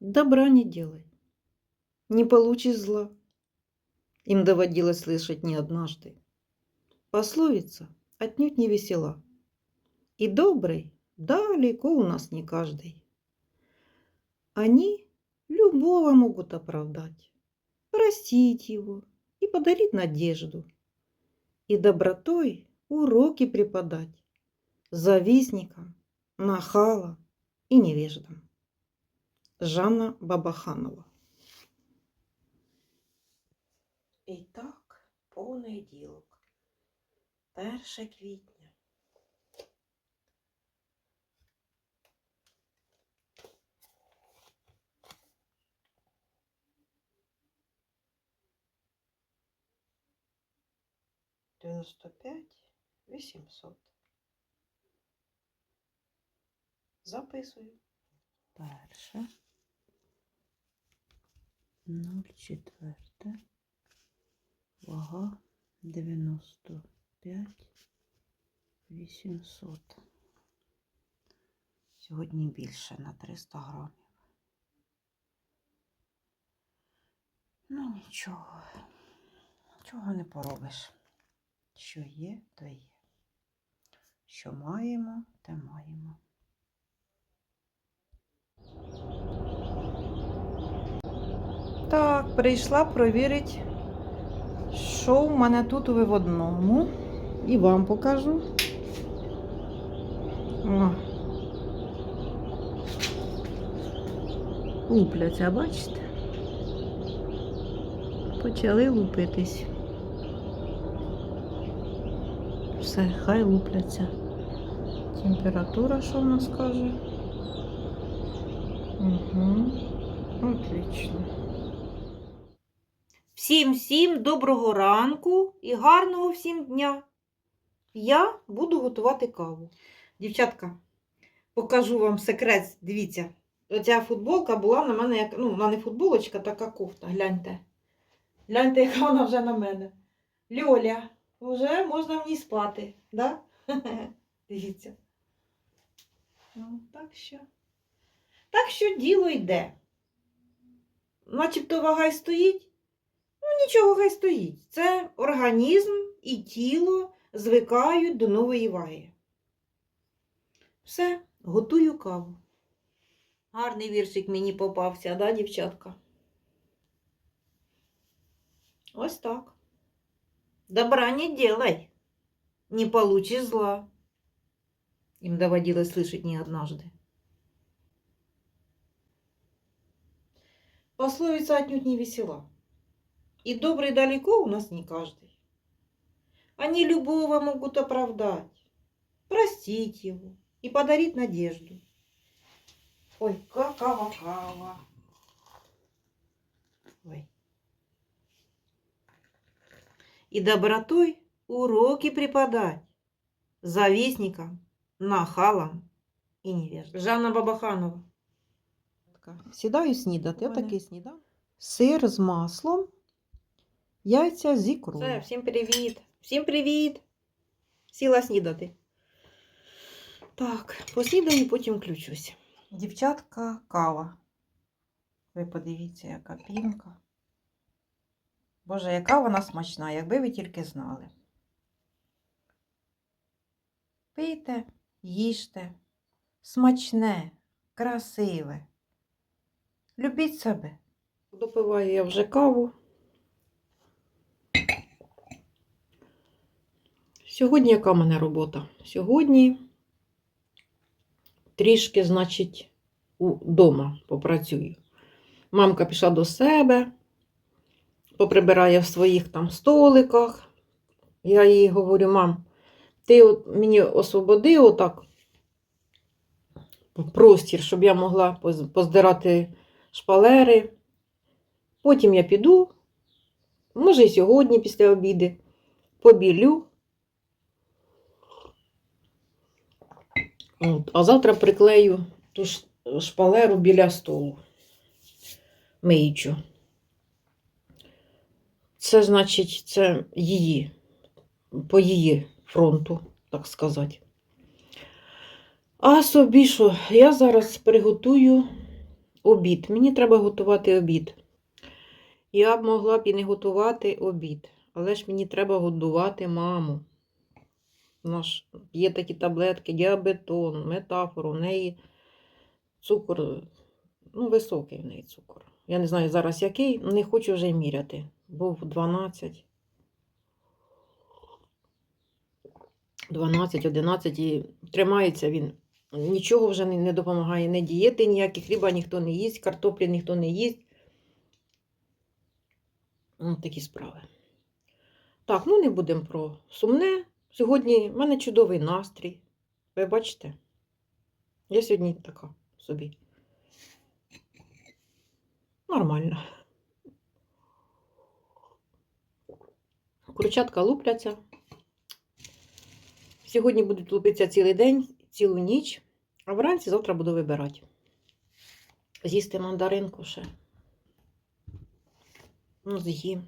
Добра не делай. Не получишь зла. Им доводилось слышать не однажды. Пословица отнюдь не весела. И добрый далеко у нас не каждый. Они любого могут оправдать, простить его и подарить надежду. И добротой уроки преподать завистникам, нахалам и невеждам. Жанна Бабаханова. І так, понеділок, 1 квітня. Дев'яносто п'ять вісімсот. Записую. Перше. Нуль четверте. Вага 95 800. Сьогодні більше на 300 грамів. Ну, нічого. Нічого не поробиш. Що є, то є. Що маємо, те маємо. Так, прийшла провірити, що в мене тут у виводному. І вам покажу. О. Лупляться, бачите? Почали лупитись. Все, хай лупляться. Температура, що в нас каже? Угу. Отлично. Всім всім доброго ранку і гарного всім дня. Я буду готувати каву. Дівчатка, покажу вам секрет. Дивіться, оця футболка була на мене, як, ну, вона не футболочка, така кофта. Гляньте. Гляньте, яка вона вже на мене. Льоля, вже можна в ній спати, да? Дивіться. Ну, так що. Так що діло йде. Начебто вага й стоїть. Ну, нічого хай стоїть. Це організм і тіло звикають до нової ваги. Все, готую каву. Гарний віршик мені попався, да, дівчатка? Ось так. Добра не делай, не получишь зла. Им доводилось слышать не однажды. Пословица отнюдь не весела. И добрый далеко у нас не каждый. Они любого могут оправдать, простить его и подарить надежду. Ой, какава-кава. Ой. И добротой уроки преподать завистникам, нахалам и невеждам. Жанна Бабаханова. Сідаю снідати, Мене. отакий сніданок. Сир з маслом, Яйця з ікрою. Все, всім привіт. Всім привіт. Сіла снідати. Так, поснідаю, потім включусь. Дівчатка, кава. Ви подивіться, яка пінка. Боже, яка вона смачна, якби ви тільки знали. Пийте, їжте, смачне, красиве. Любіть себе. Допиваю я вже каву. Сьогодні яка в мене робота? Сьогодні трішки, значить, вдома попрацюю. Мамка пішла до себе, поприбирає в своїх там столиках. Я їй говорю, мам, ти от мені освободи отак простір, щоб я могла поздирати шпалери. Потім я піду, може, і сьогодні після обіду, побілю. От, а завтра приклею ту шпалеру біля столу. Миючу. Це значить, це її, по її фронту, так сказати. А собі що, я зараз приготую обід. Мені треба готувати обід. Я б могла б і не готувати обід, але ж мені треба годувати маму. Ж є такі таблетки, діабетон, метафору, в неї цукор, ну, високий в неї цукор. Я не знаю зараз який, не хочу вже міряти. Був 12. 12, 11 і тримається він. Нічого вже не, допомагає, не дієти ніякі, хліба ніхто не їсть, картоплі ніхто не їсть. Ну, такі справи. Так, ну не будемо про сумне. Сьогодні в мене чудовий настрій. Ви бачите? Я сьогодні така собі. Нормально. Курчатка лупляться. Сьогодні будуть лупитися цілий день, цілу ніч, а вранці завтра буду вибирати. З'їсти мандаринку ще. Ну, з'їм.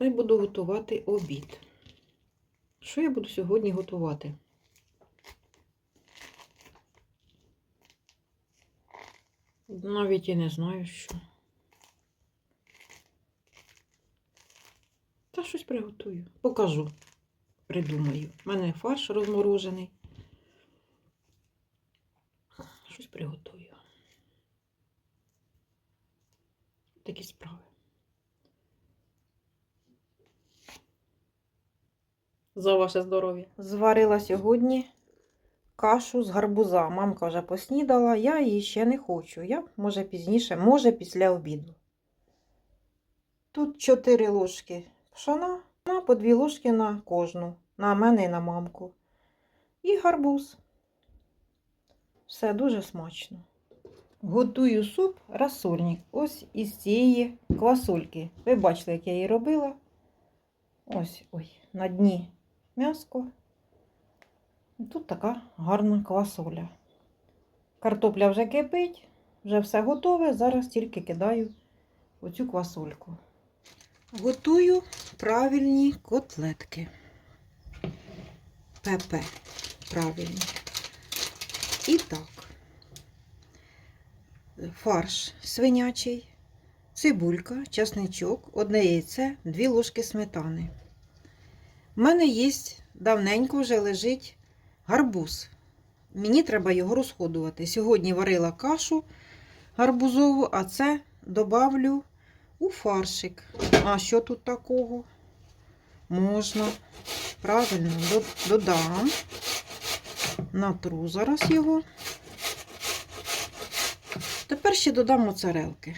Ну і буду готувати обід. Що я буду сьогодні готувати? Навіть і не знаю, що. Та щось приготую. Покажу. Придумаю. У мене фарш розморожений. Щось приготую. Такі справи. За ваше здоров'я. Зварила сьогодні кашу з гарбуза. Мамка вже поснідала, я її ще не хочу. Я, може, пізніше, може, після обіду. Тут 4 ложки пшона, на по 2 ложки на кожну. На мене і на мамку. І гарбуз. Все дуже смачно. Готую суп розсольник. Ось із цієї квасольки. Ви бачили, як я її робила. Ось ой, на дні м'яско. Тут така гарна квасоля. Картопля вже кипить, вже все готове. Зараз тільки кидаю оцю квасольку. Готую правильні котлетки. ПП. Правильні. І так. Фарш свинячий, цибулька, часничок, одне яйце, дві ложки сметани. У мене є давненько вже лежить гарбуз. Мені треба його розходувати. Сьогодні варила кашу гарбузову, а це добавлю у фаршик. А що тут такого? Можна. Правильно, додам. Натру зараз його. Тепер ще додам моцарелки.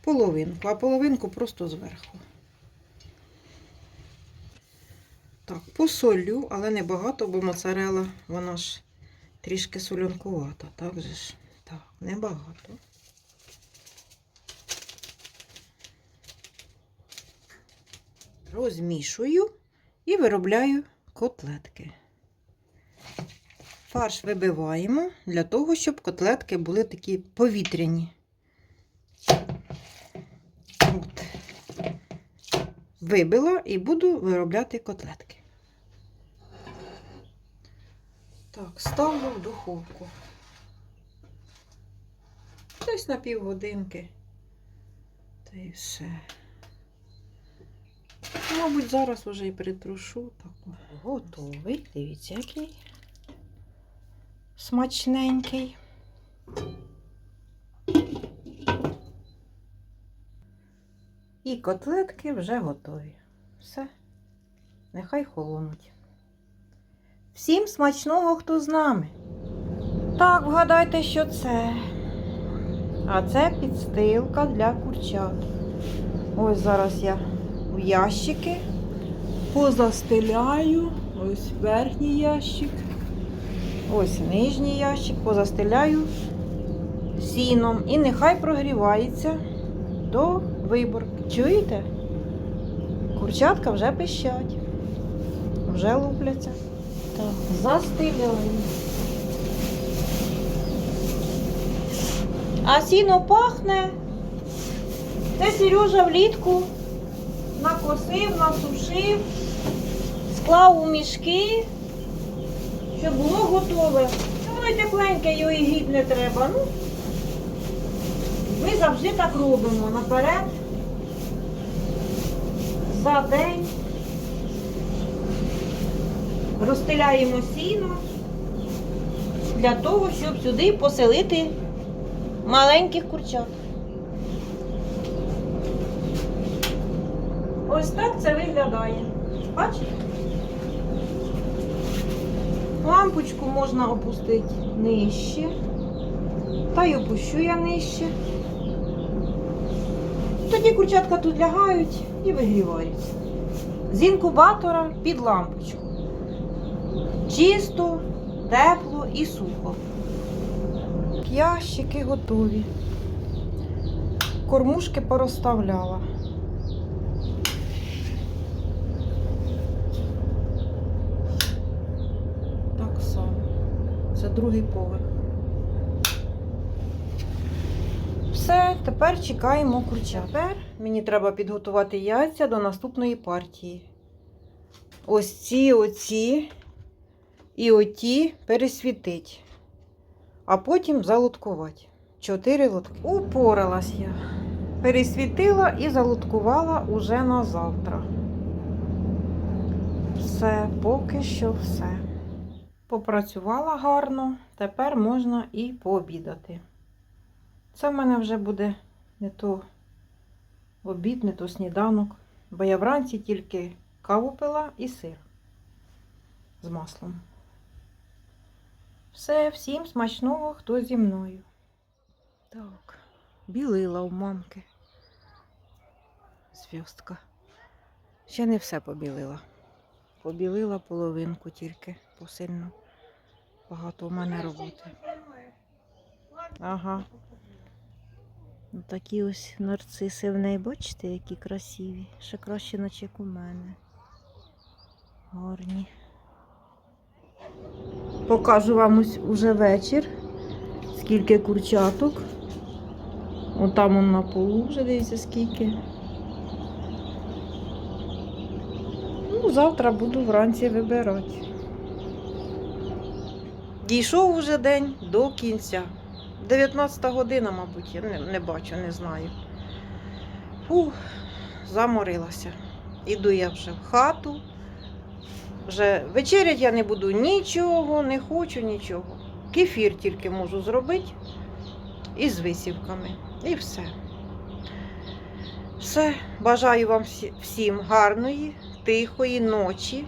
Половинку, а половинку просто зверху. Так, посолю, але не багато, бо моцарела, вона ж трішки солянкувата, так же ж? Так, небагато. Розмішую і виробляю котлетки. Фарш вибиваємо для того, щоб котлетки були такі повітряні. От. Вибила і буду виробляти котлетки. Так, ставлю в духовку. Десь на півгодинки. Та й все. Мабуть, зараз вже і притрушу. Так, готовий. Дивіться, який смачненький. І котлетки вже готові. Все, нехай холонуть. Всім смачного, хто з нами. Так, вгадайте, що це. А це підстилка для курчат. Ось зараз я в ящики позастеляю. Ось верхній ящик. Ось нижній ящик, позастеляю сіном. І нехай прогрівається до виборки. Чуєте? Курчатка вже пищать, вже лупляться. Так, застеляю. А сіно пахне. Це Сережа влітку накосив, насушив, склав у мішки, щоб було готове. Це воно воно тепленьке, його і гріти не треба. Ну, ми завжди так робимо наперед. За день. Розстеляємо сіно для того, щоб сюди поселити маленьких курчат. Ось так це виглядає. Бачите? Лампочку можна опустити нижче. Та й опущу я нижче. Тоді курчатка тут лягають і вигріваються. З інкубатора під лампочку. Чисто, тепло і сухо. Ящики готові. Кормушки порозставляла. Так само. Це другий поверх. Все, тепер чекаємо курчат. Тепер мені треба підготувати яйця до наступної партії. Ось ці, оці і оті пересвітить. А потім залуткувати. Чотири лотки. Упоралась я. Пересвітила і залуткувала уже на завтра. Все, поки що все. Попрацювала гарно, тепер можна і пообідати. Це в мене вже буде не то обід, не то сніданок, бо я вранці тільки каву пила і сир з маслом. Все, всім смачного, хто зі мною. Так, білила у мамки. Зв'язка. Ще не все побілила. Побілила половинку тільки посильно. Багато у мене роботи. Ага. Ну, Такі ось нарциси в неї, бачите, які красиві. Ще краще, наче як у мене. Гарні. Покажу вам ось уже вечір. Скільки курчаток. Отам он на полу вже дивіться скільки. Ну, завтра буду вранці вибирати. Дійшов уже день до кінця. 19 година, мабуть, я не, не бачу, не знаю. Фух, заморилася. Іду я вже в хату. Вже вечерять я не буду нічого, не хочу нічого. Кефір тільки можу зробити із висівками. І все. Все. Бажаю вам всім гарної, тихої ночі.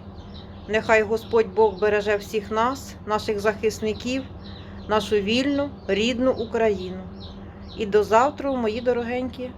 Нехай Господь Бог береже всіх нас, наших захисників, нашу вільну, рідну Україну. І до завтра, мої дорогенькі.